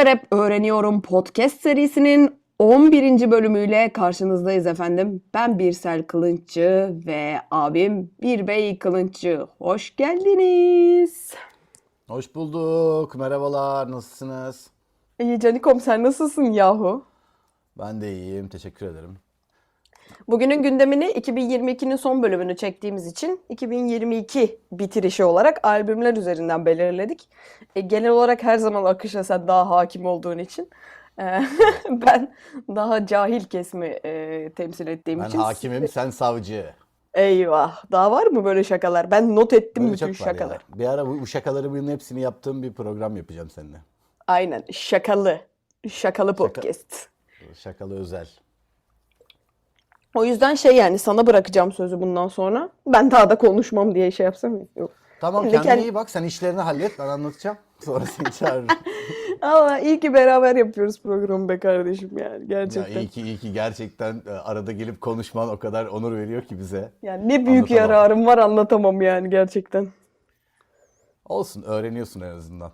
Türkçe Rap Öğreniyorum podcast serisinin 11. bölümüyle karşınızdayız efendim. Ben Birsel Kılınççı ve abim Birbey Kılınççı. Hoş geldiniz. Hoş bulduk. Merhabalar. Nasılsınız? İyi Canikom sen nasılsın yahu? Ben de iyiyim. Teşekkür ederim. Bugünün gündemini 2022'nin son bölümünü çektiğimiz için 2022 bitirişi olarak albümler üzerinden belirledik. E, genel olarak her zaman akışa sen daha hakim olduğun için e, ben daha cahil kesimi e, temsil ettiğim Ben için hakimim, sen savcı. Eyvah. Daha var mı böyle şakalar? Ben not ettim Böyle bütün şakaları. ya. Bir ara bu, bu şakaları bunun hepsini yaptığım bir program yapacağım seninle. Aynen. Şakalı. Şakalı podcast. Şakalı özel. O yüzden şey yani sana bırakacağım sözü bundan sonra. Ben daha da konuşmam diye şey yapsam ya. yok. Tamam Şimdi kendine kend- iyi bak. Sen işlerini hallet. Ben anlatacağım. Sonra seni çağırırım. Ama iyi ki beraber yapıyoruz programı be kardeşim yani ya gerçekten. iyi ki iyi ki gerçekten e, arada gelip konuşman o kadar onur veriyor ki bize. Yani ne büyük Anlatamam. yararım var anlatamam yani gerçekten. Olsun öğreniyorsun en azından.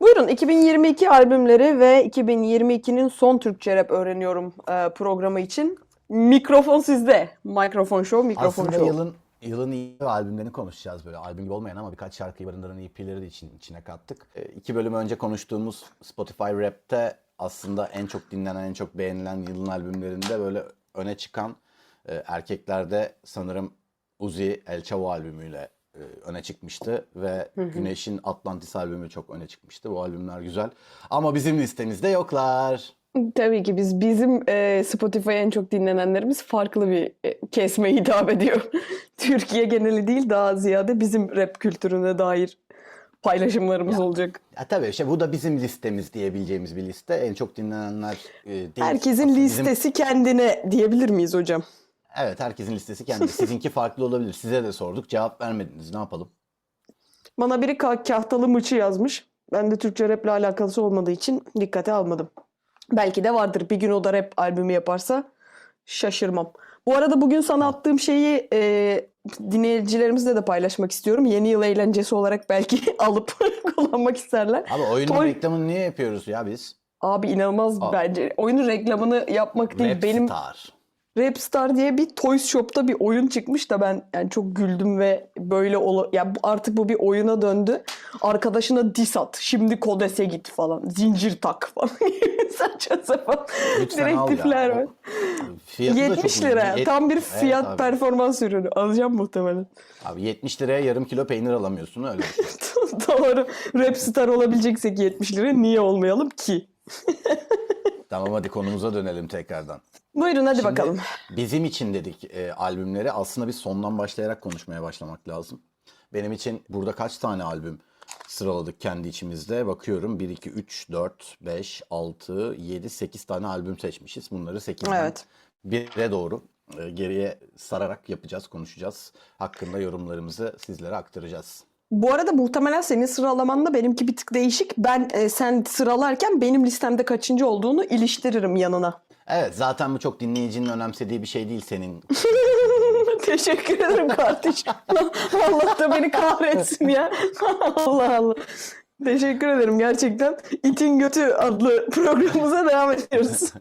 Buyurun 2022 albümleri ve 2022'nin son Türkçe rap öğreniyorum e, programı için mikrofon sizde. Mikrofon show, mikrofon Aslında show. yılın yılın iyi albümlerini konuşacağız böyle. Albüm gibi olmayan ama birkaç şarkıyı barındıran EP'leri de için, içine kattık. E, iki bölüm önce konuştuğumuz Spotify Rap'te aslında en çok dinlenen, en çok beğenilen yılın albümlerinde böyle öne çıkan e, erkeklerde sanırım Uzi El Chavo albümüyle e, öne çıkmıştı ve Güneş'in Atlantis albümü çok öne çıkmıştı. Bu albümler güzel. Ama bizim listemizde yoklar. Tabii ki biz bizim e, Spotify en çok dinlenenlerimiz farklı bir e, kesme hitap ediyor. Türkiye geneli değil daha ziyade bizim rap kültürüne dair paylaşımlarımız olacak. Ya tabii işte bu da bizim listemiz diyebileceğimiz bir liste. En çok dinlenenler e, değil. Herkesin Aslında bizim- listesi kendine diyebilir miyiz hocam? Evet herkesin listesi kendi. Sizinki farklı olabilir. Size de sorduk. Cevap vermediniz. Ne yapalım? Bana biri ka- kahtalı mıçı yazmış. Ben de Türkçe raple alakası olmadığı için dikkate almadım. Belki de vardır. Bir gün o da rap albümü yaparsa şaşırmam. Bu arada bugün sana attığım şeyi e, dinleyicilerimizle de paylaşmak istiyorum. Yeni yıl eğlencesi olarak belki alıp kullanmak isterler. Abi oyunun Toy- reklamını niye yapıyoruz ya biz? Abi inanılmaz Aa. bence. Oyunun reklamını yapmak değil. Rap Benim Star. Rapstar diye bir Toys Shop'ta bir oyun çıkmış da ben yani çok güldüm ve böyle ola ya bu- artık bu bir oyuna döndü. Arkadaşına diss at. Şimdi Kodes'e git falan. Zincir tak falan. Saçma sapan direktifler var. Fiyatı da 70 çok lira. uygun. Tam bir Evet fiyat abi. performans ürünü. Alacağım muhtemelen. Abi 70 liraya yarım kilo peynir alamıyorsun öyle düşün. Doğru. Rapstar olabileceksek 70 lira niye olmayalım ki? tamam hadi konumuza dönelim tekrardan. Buyurun hadi Şimdi bakalım. Bizim için dedik e, albümleri aslında bir sondan başlayarak konuşmaya başlamak lazım. Benim için burada kaç tane albüm sıraladık kendi içimizde? Bakıyorum 1, 2, 3, 4, 5, 6, 7, 8 tane albüm seçmişiz. Bunları 8'den Evet. 1'e doğru e, geriye sararak yapacağız, konuşacağız. Hakkında yorumlarımızı sizlere aktaracağız. Bu arada muhtemelen senin sıralamanla benimki bir tık değişik. Ben e, sen sıralarken benim listemde kaçıncı olduğunu iliştiririm yanına. Evet zaten bu çok dinleyicinin önemsediği bir şey değil senin. Teşekkür ederim kardeşim. Allah da beni kahretsin ya. Allah Allah. Teşekkür ederim gerçekten. İtin Götü adlı programımıza devam ediyoruz.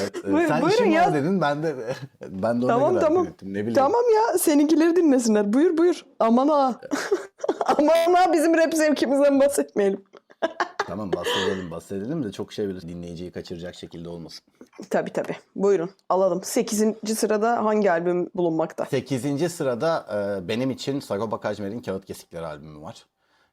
Evet, Buyur- sen buyurun ya. var dedin ben de ben de ona tamam tamam. hareket ettim. Ne bileyim. Tamam ya seninkileri dinlesinler. Buyur buyur. Aman ha. Aman ha bizim rap zevkimizden bahsetmeyelim. Tamam bahsedelim bahsedelim de çok şey böyle dinleyiciyi kaçıracak şekilde olmasın. Tabii tabii. Buyurun alalım. 8. sırada hangi albüm bulunmakta? 8. sırada e, benim için Sagopa Kajmer'in Kağıt Kesikleri albümü var.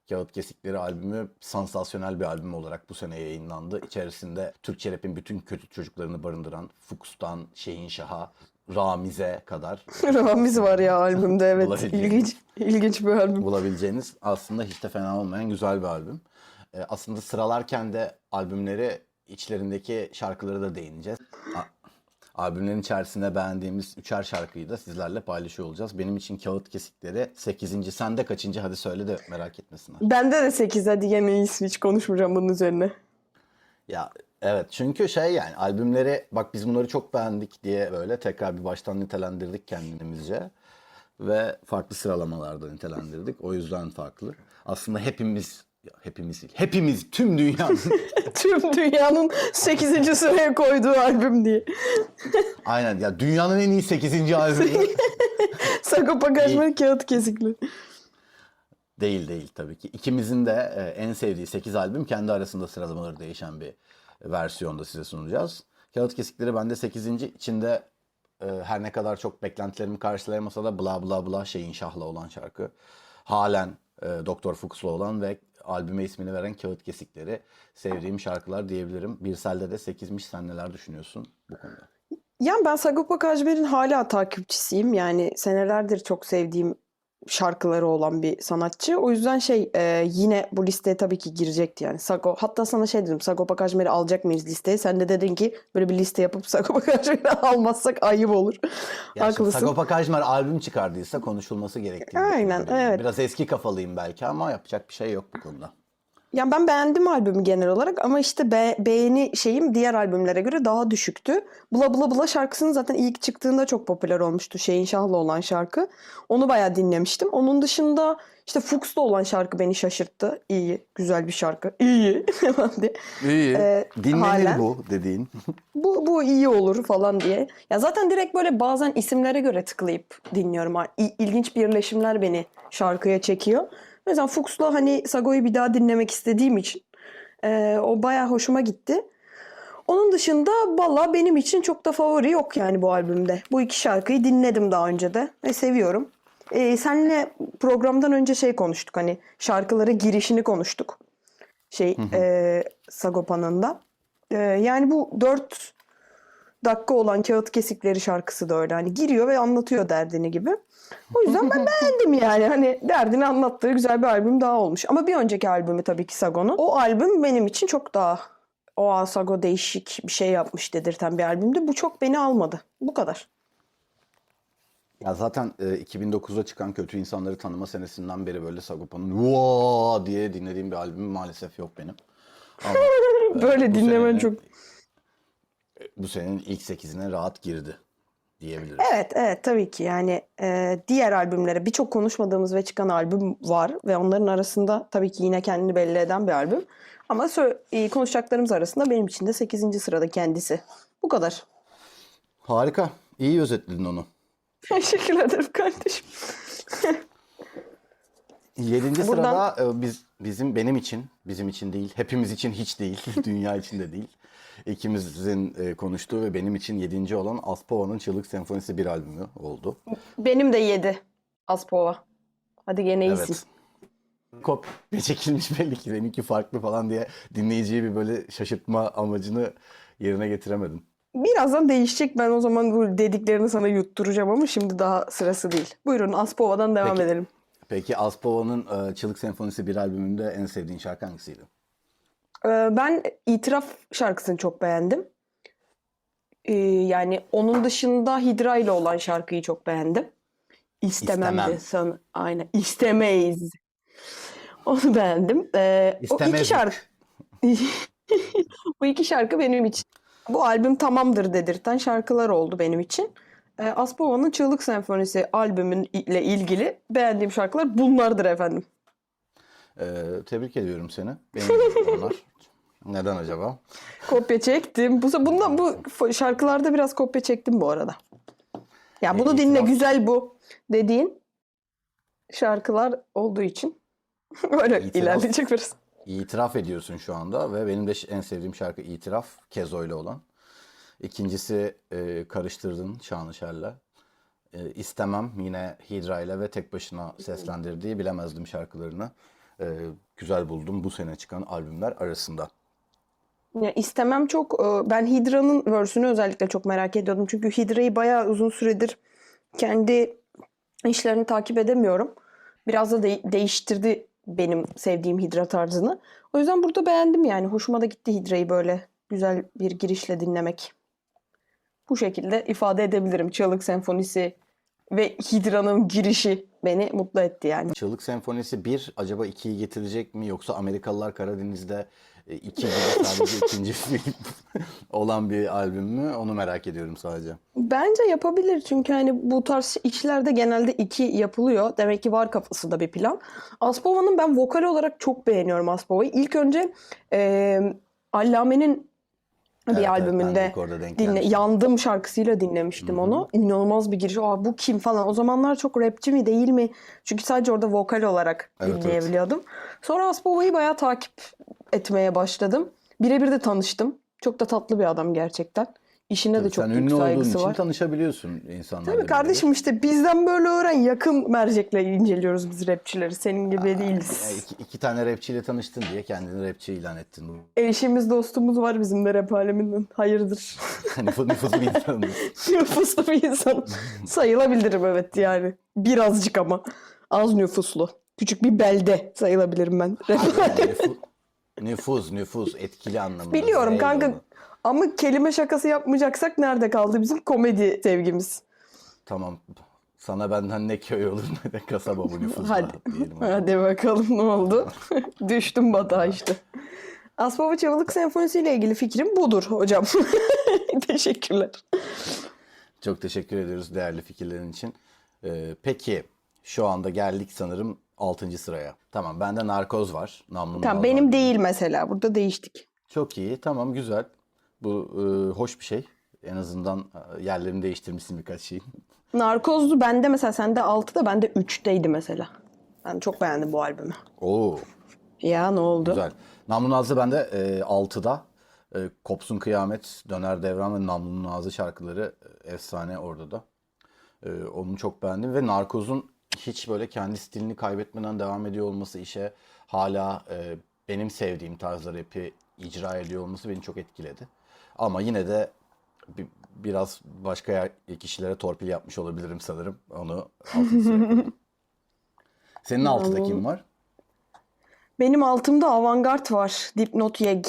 Kağıt Kesikleri albümü sansasyonel bir albüm olarak bu sene yayınlandı. İçerisinde Türkçe rap'in bütün kötü çocuklarını barındıran Fuchs'tan Şehin Şah'a, Ramiz'e kadar Ramiz var ya albümde evet. İlginç, ilginç bir albüm. bulabileceğiniz aslında hiç de fena olmayan güzel bir albüm. E, aslında sıralarken de albümleri içlerindeki şarkıları da değineceğiz. Albümlerin içerisinde beğendiğimiz üçer şarkıyı da sizlerle paylaşıyor olacağız. Benim için Kağıt Kesikleri 8. Sen de kaçıncı hadi söyle de merak etmesinler. Bende de 8 hadi iyisin hiç konuşmayacağım bunun üzerine. Ya evet çünkü şey yani albümleri bak biz bunları çok beğendik diye böyle tekrar bir baştan nitelendirdik kendimizce. Ve farklı sıralamalarda nitelendirdik. O yüzden farklı. Aslında hepimiz Ya hepimiz değil. Hepimiz tüm dünyanın. Tüm dünyanın 8. sıraya koyduğu albüm diye. Aynen ya dünyanın en iyi 8. albümü. Sagopa Kajmer kağıt kesikli. Değil değil tabii ki. İkimizin de e, en sevdiği 8 albüm kendi arasında sıralamaları değişen bir versiyonda size sunacağız. Kağıt Kesikleri bende 8. içinde e, her ne kadar çok beklentilerimi karşılayamasa da bla bla bla şeyin şahla olan şarkı. Halen e, Doktor Fuchs'la olan ve albüme ismini veren Kağıt Kesikleri sevdiğim şarkılar diyebilirim. Birsel'de de 8'miş sen neler düşünüyorsun bu konuda? Yani ben Sagopa Kajmer'in hala takipçisiyim. Yani senelerdir çok sevdiğim şarkıları olan bir sanatçı. O yüzden şey e, yine bu listeye tabii ki girecekti yani. Sago, hatta sana şey dedim Sagopa Kajmer'i alacak mıyız listeye? Sen de dedin ki böyle bir liste yapıp Sagopa Kajmer'i almazsak ayıp olur. Ya Haklısın. Sagopa Kajmer albüm çıkardıysa konuşulması gerektiğini Aynen, evet. Biraz eski kafalıyım belki ama yapacak bir şey yok bu konuda. Yani ben beğendim albümü genel olarak ama işte be- beğeni şeyim diğer albümlere göre daha düşüktü. Bula Bula Bula şarkısının zaten ilk çıktığında çok popüler olmuştu. Şeyin Şah'la olan şarkı. Onu bayağı dinlemiştim. Onun dışında işte Fuchs'la olan şarkı beni şaşırttı. İyi, güzel bir şarkı. İyi falan diye. İyi. Ee, Dinlenir halen. bu dediğin. Bu, bu iyi olur falan diye. Ya zaten direkt böyle bazen isimlere göre tıklayıp dinliyorum. İ- İlginç birleşimler beni şarkıya çekiyor. Mesela Fuchs'la hani Sago'yu bir daha dinlemek istediğim için e, o bayağı hoşuma gitti. Onun dışında valla benim için çok da favori yok yani bu albümde. Bu iki şarkıyı dinledim daha önce de ve seviyorum. E, senle programdan önce şey konuştuk hani şarkıları girişini konuştuk. Şey e, Sagopa'nın da. E, yani bu dört dakika olan kağıt kesikleri şarkısı da öyle. Hani giriyor ve anlatıyor derdini gibi. O yüzden ben beğendim yani. Hani derdini anlattığı güzel bir albüm daha olmuş. Ama bir önceki albümü tabii ki Sago'nun. O albüm benim için çok daha o Sago değişik bir şey yapmış dedirten bir albümdü. Bu çok beni almadı. Bu kadar. Ya zaten e, 2009'da çıkan Kötü İnsanları Tanıma senesinden beri böyle Sagopa'nın "Vaa!" diye dinlediğim bir albüm maalesef yok benim. Ama e, Böyle dinlemen çok... Bu senenin ilk 8'ine rahat girdi diyebiliriz. Evet, evet tabii ki yani e, diğer albümlere birçok konuşmadığımız ve çıkan albüm var ve onların arasında tabii ki yine kendini belli eden bir albüm. Ama e, konuşacaklarımız arasında benim için de 8. sırada kendisi. Bu kadar. Harika. İyi özetledin onu. Teşekkür ederim kardeşim. 7. Buradan- sırada e, biz bizim benim için, bizim için değil, hepimiz için hiç değil, dünya için de değil. İkimizin e, konuştuğu ve benim için 7. olan Aspova'nın Çığlık Senfonisi bir albümü oldu. Benim de 7 Aspova. Hadi gene iyisin. Evet. Kopya çekilmiş belli ki benimki farklı falan diye dinleyiciyi bir böyle şaşırtma amacını yerine getiremedim. Birazdan değişecek. Ben o zaman bu dediklerini sana yutturacağım ama şimdi daha sırası değil. Buyurun Aspova'dan devam Peki. edelim. Peki Aspova'nın e, Çığlık Senfonisi bir albümünde en sevdiğin şarkı hangisiydi? Ee, Ben itiraf şarkısını çok beğendim. Ee, Yani onun dışında Hidra ile olan şarkıyı çok beğendim. İstemem, İstemem. de san aynen istemeyiz. Onu beğendim. Ee, o iki şarkı bu iki şarkı benim için bu albüm tamamdır dedirten şarkılar oldu benim için. Ee, Aspova'nın Çığlık Senfonisi albümün ile ilgili beğendiğim şarkılar bunlardır efendim. E, tebrik ediyorum seni. Benim onlar. Neden acaba? Kopya çektim. Bu bundan bu şarkılarda biraz kopya çektim bu arada. Ya bunu E, dinle itiraf- güzel bu dediğin şarkılar olduğu için öyle İtiraf- ilerleyecek biraz. İtiraf ediyorsun şu anda ve benim de en sevdiğim şarkı İtiraf Kezo ile olan. İkincisi e, Karıştırdın Şanışer'le. E, istemem yine Hidra ile ve tek başına seslendirdiği bilemezdim şarkılarını. E, güzel buldum bu sene çıkan albümler arasında. Ya istemem çok e, ben Hidra'nın verse'ünü özellikle çok merak ediyordum. Çünkü Hidra'yı bayağı uzun süredir kendi işlerini takip edemiyorum. Biraz da de- değiştirdi benim sevdiğim Hidra tarzını. O yüzden burada beğendim yani. Hoşuma da gitti Hidra'yı böyle güzel bir girişle dinlemek. Bu şekilde ifade edebilirim. Çığlık Senfonisi Ve Hidra'nın girişi beni mutlu etti yani. Çığlık Senfonisi 1 acaba 2'yi getirecek mi yoksa Amerikalılar Karadeniz'de 2 gibi sadece ikinci film olan bir albüm mü? Onu merak ediyorum sadece. Bence yapabilir çünkü hani bu tarz işlerde genelde iki yapılıyor. Demek ki var kafasında bir plan. Aspova'nın ben vokal olarak çok beğeniyorum Aspova'yı. İlk önce e, Allame'nin bir Evet, evet, de albümünde orada denk dinle, gelmiştim. Yandım şarkısıyla dinlemiştim onu. İnanılmaz bir giriş. Aa, bu kim falan. O zamanlar çok rapçi mi değil mi? Çünkü sadece orada vokal olarak Evet, evet. dinleyebiliyordum. Sonra Aspova'yı bayağı takip etmeye başladım. Birebir de tanıştım. Çok da tatlı bir adam gerçekten. İşine de Tabii çok sen büyük ünlü olduğun saygısı için var. tanışabiliyorsun insanlarla. Tabii kardeşim işte bizden böyle öğren. Yakın mercekle inceliyoruz biz rapçileri. Senin gibi Ya değiliz. iki, iki tane rapçiyle tanıştın diye kendini rapçi ilan ettin. Eşimiz dostumuz var bizim de rap aleminden. Hayırdır. Nüfus, nüfus bir insanız. Nüfuslu bir insan. Sayılabilirim evet yani. Birazcık ama. Az nüfuslu. Küçük bir belde sayılabilirim ben. Rap Yani nüfus, nüfus, nüfus etkili anlamında. Biliyorum Zeyle kanka. Ama kelime şakası yapmayacaksak nerede kaldı bizim komedi sevgimiz? Tamam. Sana benden ne köy olur ne de kasaba bu nüfusla Hadi. diyelim. Hadi bakalım ne oldu? Düştüm batağa işte. Aspava Çığlık Senfonisi ile ilgili fikrim budur hocam. Teşekkürler. Çok teşekkür ediyoruz değerli fikirlerin için. Ee, peki şu anda geldik sanırım 6. sıraya. Tamam bende narkoz var. Namlu Tamam benim değil mesela. Burada değiştik. Çok iyi tamam güzel. Bu e, hoş bir şey. En azından e, yerlerini değiştirmişsin birkaç şeyin. Narkozdu bende mesela sende 6'da bende 3'teydi mesela. Ben çok beğendim bu albümü. Oo Ya ne oldu? güzel. Namlu Nazlı bende e, 6'da. E, Kopsun Kıyamet, Döner Devran ve Namlu Nazlı şarkıları e, efsane orada da. E, onu çok beğendim ve Narkoz'un hiç böyle kendi stilini kaybetmeden devam ediyor olması işe hala e, benim sevdiğim tarzda rap'i icra ediyor olması beni çok etkiledi. Ama yine de bi- biraz başka kişilere torpil yapmış olabilirim sanırım. Onu altını Senin altıda kim var? Benim altımda Avantgard var. Dipnot Yeg.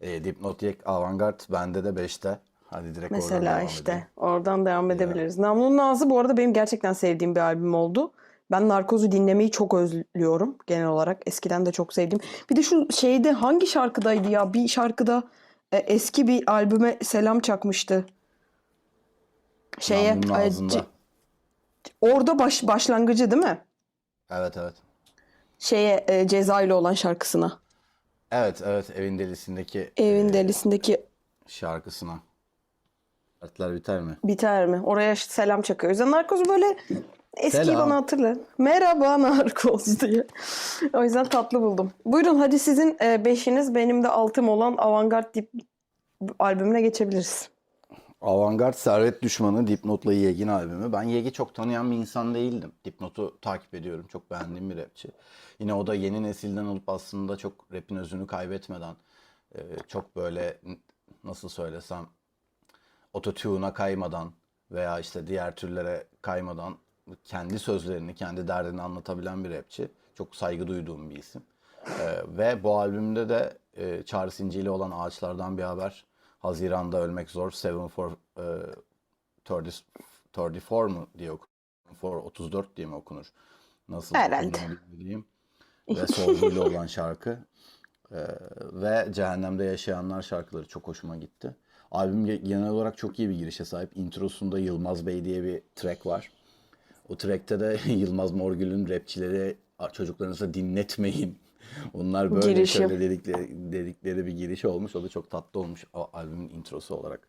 E, Dipnot Yek Avantgard bende de 5'te. Hadi direkt oradan Mesela devam işte. edelim. Oradan devam edebiliriz. Namlun Nazlı bu arada benim gerçekten sevdiğim bir albüm oldu. Ben Narkoz'u dinlemeyi çok özlüyorum genel olarak. Eskiden de çok sevdim. Bir de şu şeyde hangi şarkıdaydı ya? Bir şarkıda e, eski bir albüme selam çakmıştı. Şeye Namlunun e, ağzında. ce- orada baş başlangıcı değil mi? Evet evet. Şeye e, Ceza ile olan şarkısına. Evet evet evin delisindeki Evin e, delisindeki şarkısına. Şartlar biter mi? biter mi? Oraya selam çakıyor. O yüzden Narkoz'u böyle eskiyi Selam. bana hatırla. Merhaba Narkoz diye. O yüzden tatlı buldum. Buyurun hadi sizin e, beşiniz benim de altım olan Avantgard Dip albümüne geçebiliriz. Avantgard Servet Düşmanı Dipnot'la Yegin albümü. Ben Yeg'i çok tanıyan bir insan değildim. Dipnot'u takip ediyorum. Çok beğendiğim bir rapçi. Yine o da yeni nesilden olup aslında çok rapin özünü kaybetmeden e, çok böyle nasıl söylesem ototune'a kaymadan veya işte diğer türlere kaymadan kendi sözlerini, kendi derdini anlatabilen bir rapçi. Çok saygı duyduğum bir isim. Ee, ve bu albümde de e, Çağrı Sinci ile olan Ağaçlardan Bir Haber, Haziran'da Ölmek Zor, Seven for e, 30 34 mu diye okunur? For 34 diye mi okunur? Nasıl Herhalde. bileyim. Ve Sorguyla olan şarkı. Ee, ve Cehennemde Yaşayanlar şarkıları çok hoşuma gitti. Albüm ge- genel olarak çok iyi bir girişe sahip. Introsunda Yılmaz Bey diye bir track var. O trackte de Yılmaz Morgül'ün rapçileri çocuklarınıza dinletmeyin. Onlar böyle Girişi. şöyle dedikleri, dedikleri bir giriş olmuş. O da çok tatlı olmuş o albümün introsu olarak.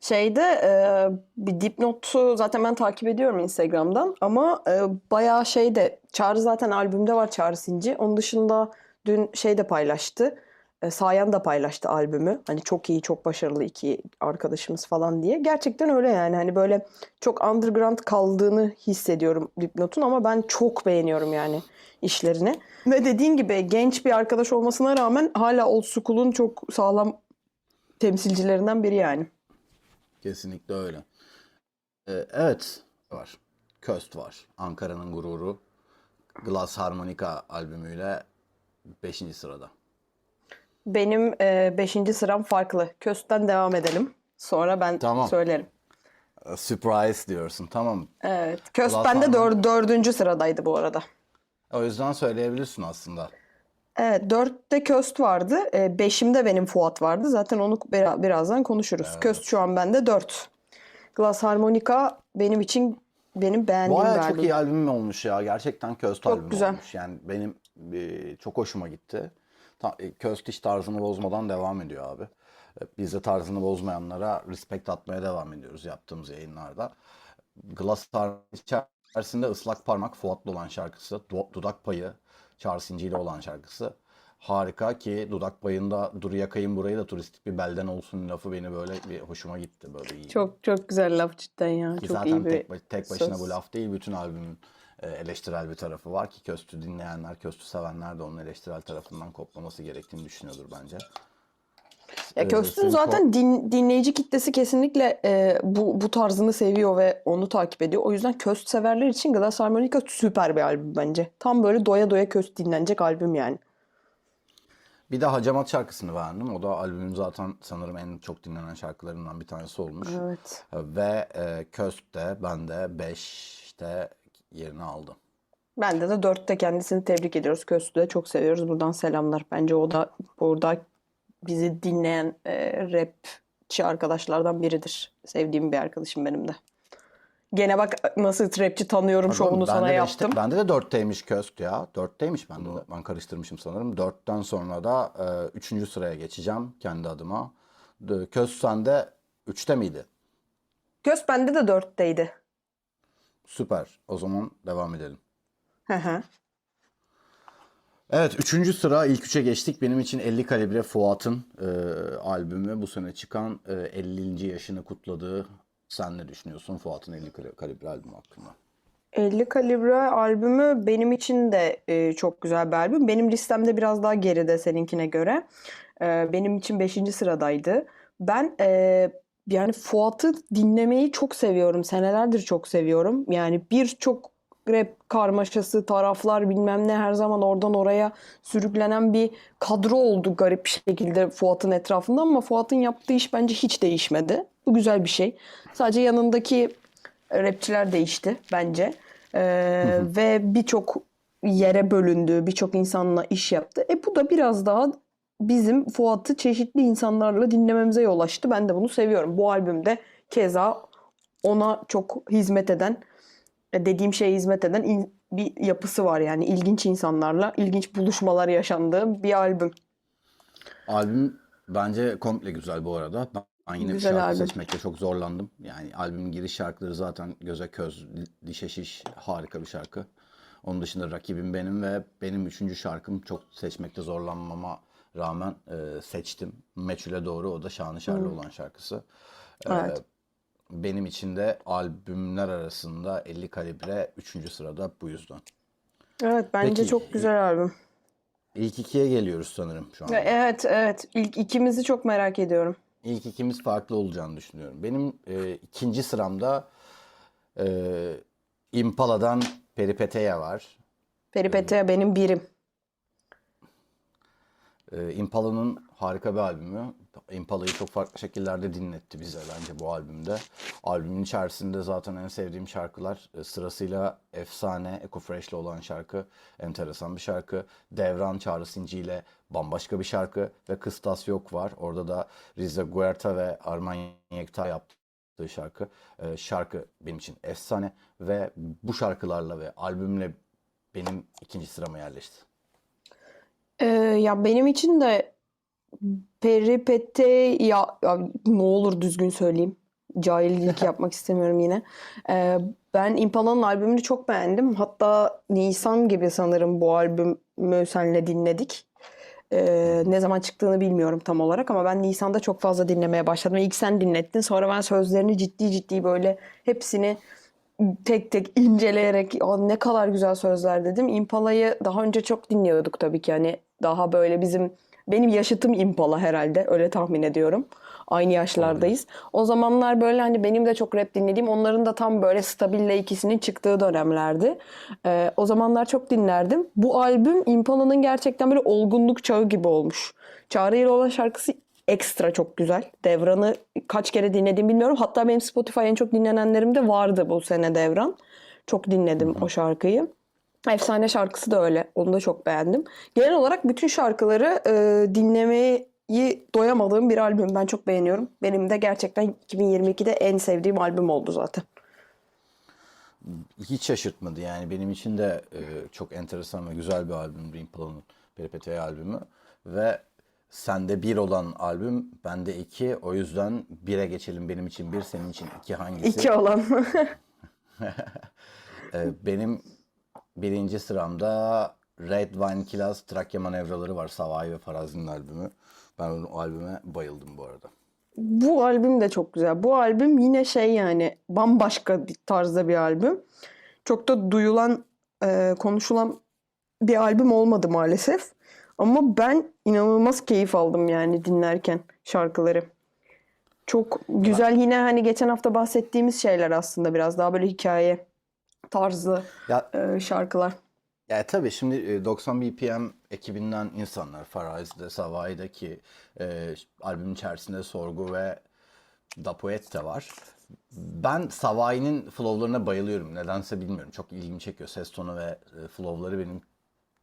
Şeyde e, bir dipnotu zaten ben takip ediyorum Instagram'dan ama e, bayağı şey de Çağrı zaten albümde var Çağrı Sinci. Onun dışında dün şey de paylaştı. E, Sayan da paylaştı albümü. Hani çok iyi, çok başarılı iki arkadaşımız falan diye. Gerçekten öyle yani. Hani böyle çok underground kaldığını hissediyorum Dipnot'un ama ben çok beğeniyorum yani işlerini. Ve dediğin gibi genç bir arkadaş olmasına rağmen hala old school'un çok sağlam temsilcilerinden biri yani. Kesinlikle öyle. Ee, evet var. Köst var. Ankara'nın gururu. Glass Harmonica albümüyle 5. sırada. Benim 5. sıram farklı. Köst'ten devam edelim. Sonra ben Tamam. söylerim. E, Surprise diyorsun tamam. Evet. Köst Glass bende Harmony. dör- dördüncü sıradaydı bu arada. O yüzden söyleyebilirsin aslında. Evet, dörtte Köst vardı. E, beşimde benim Fuat vardı. Zaten onu birazdan konuşuruz. Köst şu an bende dört. Glass Harmonica benim için benim beğendiğim ay bir çok albüm. iyi albüm olmuş ya. Gerçekten Köst Çok güzel. olmuş. Yani benim e, çok hoşuma gitti. E, Köst hiç tarzını bozmadan devam ediyor abi. E, Biz de tarzını bozmayanlara respect atmaya devam ediyoruz yaptığımız yayınlarda. Glass içerisinde ıslak parmak Fuat'la olan şarkısı. Du- Dudak payı Charles İnci ile olan şarkısı. Harika ki dudak payında dur yakayım burayı da turistik bir belden olsun lafı beni böyle bir hoşuma gitti. Böyle iyi. Çok çok güzel laf cidden ya. Ki Çok zaten iyi bir tek, baş- tek başına söz. bu laf değil. Bütün albümün eleştirel bir tarafı var ki Köstü dinleyenler, Köstü sevenler de onun eleştirel tarafından koplaması gerektiğini düşünüyordur bence. Ya Ee, Köst'ün zaten din- dinleyici kitlesi kesinlikle e, bu bu tarzını seviyor ve onu takip ediyor. O yüzden Köst severler için Glass Harmonica süper bir albüm bence. Tam böyle doya doya Köst dinlenecek albüm yani. Bir de Hacamat şarkısını beğendim. O da albümün zaten sanırım en çok dinlenen şarkılarından bir tanesi olmuş. Evet. Ve e, Köst de bende 5'te yerini aldı. Bende de dörtte kendisini tebrik ediyoruz. Köst'ü de çok seviyoruz. Buradan selamlar. Bence o da burada bizi dinleyen e, rapçi arkadaşlardan biridir. Sevdiğim bir arkadaşım benim de. Gene bak nasıl rapçi tanıyorum şovunu sana de yaptım. Işte, bende de dörtteymiş Köst ya. Dörtteymiş bende de. Ben karıştırmışım sanırım. Dörtten sonra da e, üçüncü sıraya geçeceğim kendi adıma. De- Köst sende üçte miydi? Köst bende de dörtteydi. Süper. O zaman devam edelim. Hı hı. Evet, üçüncü sıra ilk üçe geçtik. Benim için 50 kalibre Fuat'ın e, albümü bu sene çıkan e, 50. yaşını kutladığı. Sen ne düşünüyorsun Fuat'ın 50 kali- kalibre albümü hakkında? 50 kalibre albümü benim için de e, çok güzel bir albüm. Benim listemde biraz daha geride seninkine göre. E, benim için 5. sıradaydı. Ben e, yani Fuat'ı dinlemeyi çok seviyorum. Senelerdir çok seviyorum. Yani birçok rap karmaşası, taraflar bilmem ne her zaman oradan oraya sürüklenen bir kadro oldu garip bir şekilde Fuat'ın etrafında ama Fuat'ın yaptığı iş bence hiç değişmedi. Bu güzel bir şey. Sadece yanındaki rapçiler değişti bence. Ee, ve birçok yere bölündü, birçok insanla iş yaptı. E bu da biraz daha bizim Fuat'ı çeşitli insanlarla dinlememize yol açtı. Ben de bunu seviyorum. Bu albümde keza ona çok hizmet eden, e, dediğim şeye hizmet eden in- bir yapısı var yani ilginç insanlarla, ilginç buluşmalar yaşandığı bir albüm. Albüm bence komple güzel bu arada. Ben- yine Güzel şarkı albüm. seçmekte çok zorlandım. Yani albümün giriş şarkıları zaten göze köz, dişe şiş harika bir şarkı. Onun dışında rakibim benim ve benim üçüncü şarkım çok seçmekte zorlanmama rağmen e, seçtim. Meçhule doğru o da Şanışerli olan şarkısı. E, Evet. benim için de albümler arasında 50 kalibre üçüncü sırada bu yüzden. Evet bence Peki. çok güzel albüm. İlk ikiye geliyoruz sanırım şu an. Ve Evet evet ilk ikimizi çok merak ediyorum. İlk ikimiz farklı olacağını düşünüyorum. Benim e, ikinci sıramda e, Impala'dan Peripeteya var. Peripeteya benim birim. E, Impala'nın harika bir albümü. Impala'yı çok farklı şekillerde dinletti bize bence bu albümde. Albümün içerisinde zaten en sevdiğim şarkılar e, sırasıyla Efsane, Eco Fresh'le olan şarkı. Enteresan bir şarkı. Devran Çağrı Sinci ile bambaşka bir şarkı. Ve Kıstas Yok var. Orada da Rize Guerta ve Arman Yekta yaptığı şarkı. E, şarkı benim için efsane. Ve bu şarkılarla ve albümle benim ikinci sırama yerleşti. Ee, ya benim için de Peripete ya, ya ne olur düzgün söyleyeyim. Cahillik yapmak istemiyorum yine. Ee, ben Impala'nın albümünü çok beğendim. Hatta Nisan gibi sanırım bu albümü senle dinledik. Ee, ne zaman çıktığını bilmiyorum tam olarak ama ben Nisan'da çok fazla dinlemeye başladım. İlk sen dinlettin. Sonra ben sözlerini ciddi ciddi böyle hepsini tek tek inceleyerek "Aa, ne kadar güzel sözler dedim. Impala'yı daha önce çok dinliyorduk tabii ki. Hani daha böyle bizim benim yaşıtım Impala herhalde öyle tahmin ediyorum. Aynı yaşlardayız. O zamanlar böyle hani benim de çok rap dinlediğim onların da tam böyle Stabil'le ikisinin çıktığı dönemlerdi. Ee, o zamanlar çok dinlerdim. Bu albüm Impala'nın gerçekten böyle olgunluk çağı gibi olmuş. Çağrı olan şarkısı ekstra çok güzel. Devran'ı kaç kere dinledim bilmiyorum. Hatta benim Spotify en çok dinlenenlerimde vardı bu sene Devran. Çok dinledim o şarkıyı. Efsane şarkısı da öyle. Onu da çok beğendim. Genel olarak bütün şarkıları e, dinlemeyi doyamadığım bir albüm. Ben çok beğeniyorum. Benim de gerçekten 2022'de en sevdiğim albüm oldu zaten. hiç şaşırtmadı yani benim için de e, çok enteresan ve güzel bir albüm Rimpala'nın Perpetual albümü ve sende bir olan albüm bende iki o yüzden bire geçelim benim için bir senin için iki hangisi? İki olan. E, benim birinci sıramda Red Wine Kilas Trakya Manevraları var Savai ve Farazi'nin albümü. Ben o albüme bayıldım bu arada. Bu albüm de çok güzel. Bu albüm yine şey yani bambaşka bir tarzda bir albüm. Çok da duyulan, e, konuşulan bir albüm olmadı maalesef. Ama ben inanılmaz keyif aldım yani dinlerken şarkıları. Çok güzel yine hani geçen hafta bahsettiğimiz şeyler aslında biraz daha böyle hikaye tarzı Ya e, şarkılar. Ya tabii şimdi e, 90 BPM ekibinden insanlar Farazi'de, Savai'deki e, albümün içerisinde Sorgu ve Da Poet de var. Ben Savai'nin flowlarına bayılıyorum. Nedense bilmiyorum. Çok ilgimi çekiyor. Ses tonu ve e, flowları benim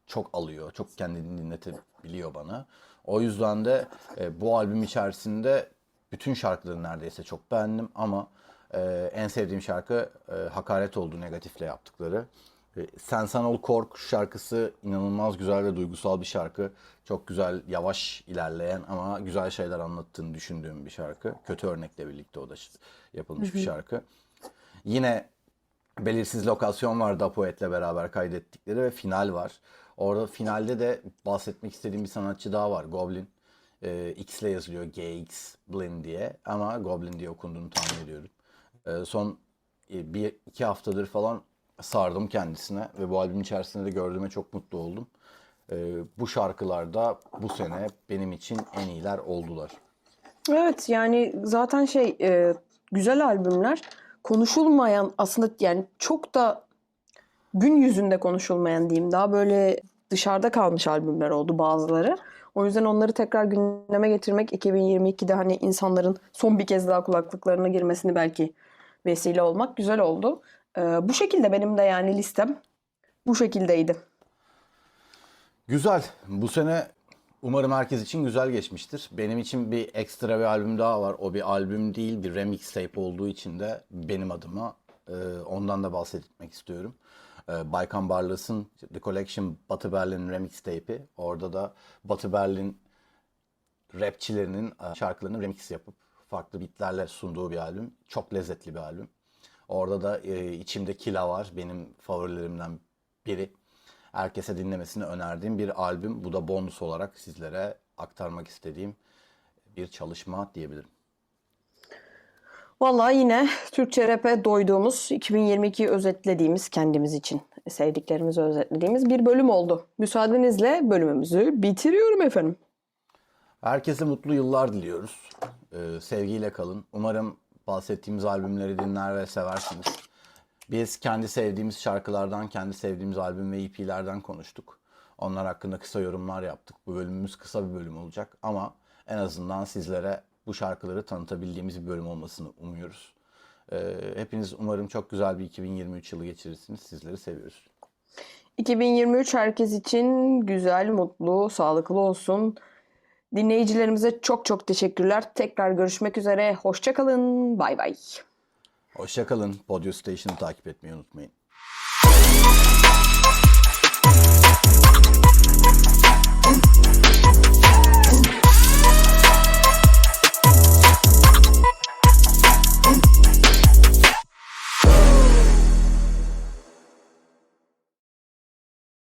çok alıyor. Çok kendini dinletebiliyor bana. O yüzden de e, bu albüm içerisinde bütün şarkıları neredeyse çok beğendim ama e, en sevdiğim şarkı e, Hakaret oldu negatifle yaptıkları. E, Sen Sen Ol Kork şarkısı inanılmaz güzel ve duygusal bir şarkı. Çok güzel, yavaş ilerleyen ama güzel şeyler anlattığını düşündüğüm bir şarkı. Kötü örnekle birlikte o da yapılmış bir şarkı. Yine belirsiz lokasyon var Da Poet'le beraber kaydettikleri ve final var. Orada finalde de bahsetmek istediğim bir sanatçı daha var. Goblin. Ee, X ile yazılıyor. GX Blin diye. Ama Goblin diye okunduğunu tahmin ediyorum. Ee, son e, bir iki haftadır falan sardım kendisine ve bu albüm içerisinde de gördüğüme çok mutlu oldum. Ee, bu şarkılarda bu sene benim için en iyiler oldular. Evet yani zaten şey e, güzel albümler konuşulmayan aslında yani çok da gün yüzünde konuşulmayan diyeyim daha böyle dışarıda kalmış albümler oldu bazıları. O yüzden onları tekrar gündeme getirmek 2022'de hani insanların son bir kez daha kulaklıklarına girmesini belki vesile olmak güzel oldu. E, bu şekilde benim de yani listem bu şekildeydi. Güzel. Bu sene umarım herkes için güzel geçmiştir. Benim için bir ekstra bir albüm daha var. O bir albüm değil, bir remix tape olduğu için de benim adıma e, ondan da bahsetmek istiyorum. E, Baykan Barlas'ın The Collection Batı Berlin remix tape'i. Orada da Batı Berlin rapçilerinin e, şarkılarını remix yapıp farklı beatlerle sunduğu bir albüm. Çok lezzetli bir albüm. Orada da e, içimde Kila var. Benim favorilerimden biri. Herkese dinlemesini önerdiğim bir albüm. Bu da bonus olarak sizlere aktarmak istediğim bir çalışma diyebilirim. Vallahi yine Türkçe rap'e doyduğumuz, 2022'yi özetlediğimiz, kendimiz için sevdiklerimizi özetlediğimiz bir bölüm oldu. Müsaadenizle bölümümüzü bitiriyorum efendim. Herkese mutlu yıllar diliyoruz. Ee, sevgiyle kalın. Umarım bahsettiğimiz albümleri dinler ve seversiniz. Biz kendi sevdiğimiz şarkılardan, kendi sevdiğimiz albüm ve EP'lerden konuştuk. Onlar hakkında kısa yorumlar yaptık. Bu bölümümüz kısa bir bölüm olacak ama en azından sizlere bu şarkıları tanıtabildiğimiz bir bölüm olmasını umuyoruz. Ee, hepiniz umarım çok güzel bir 2023 yılı geçirirsiniz. Sizleri seviyoruz. 2023 herkes için güzel, mutlu, sağlıklı olsun. Dinleyicilerimize çok çok teşekkürler. Tekrar görüşmek üzere. Hoşçakalın. Bay bay. Hoşçakalın. Podio Station'ı takip etmeyi unutmayın.